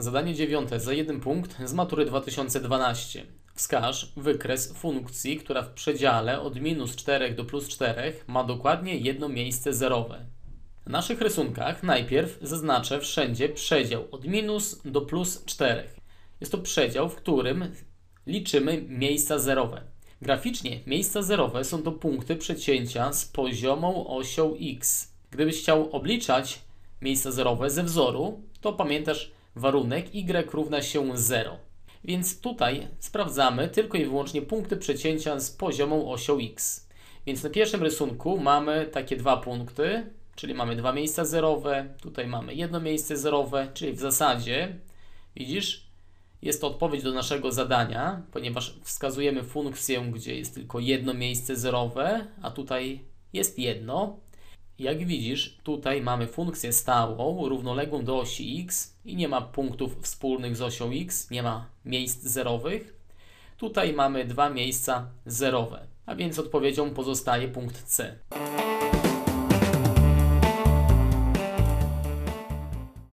Zadanie dziewiąte za jeden punkt z matury 2012. Wskaż wykres funkcji, która w przedziale od minus 4 do plus 4 ma dokładnie jedno miejsce zerowe. Na naszych rysunkach najpierw zaznaczę wszędzie przedział od minus do plus 4. Jest to przedział, w którym liczymy miejsca zerowe. Graficznie miejsca zerowe są to punkty przecięcia z poziomą osią x. Gdybyś chciał obliczać miejsca zerowe ze wzoru, to pamiętasz warunek y równa się 0. Więc tutaj sprawdzamy tylko i wyłącznie punkty przecięcia z poziomą osią x. Więc na pierwszym rysunku mamy takie dwa punkty, czyli mamy dwa miejsca zerowe, tutaj mamy jedno miejsce zerowe, czyli w zasadzie, widzisz, jest to odpowiedź do naszego zadania, ponieważ wskazujemy funkcję, gdzie jest tylko jedno miejsce zerowe, a tutaj jest jedno. Jak widzisz, tutaj mamy funkcję stałą, równoległą do osi x i nie ma punktów wspólnych z osią x, nie ma miejsc zerowych. Tutaj mamy dwa miejsca zerowe, a więc odpowiedzią pozostaje punkt C.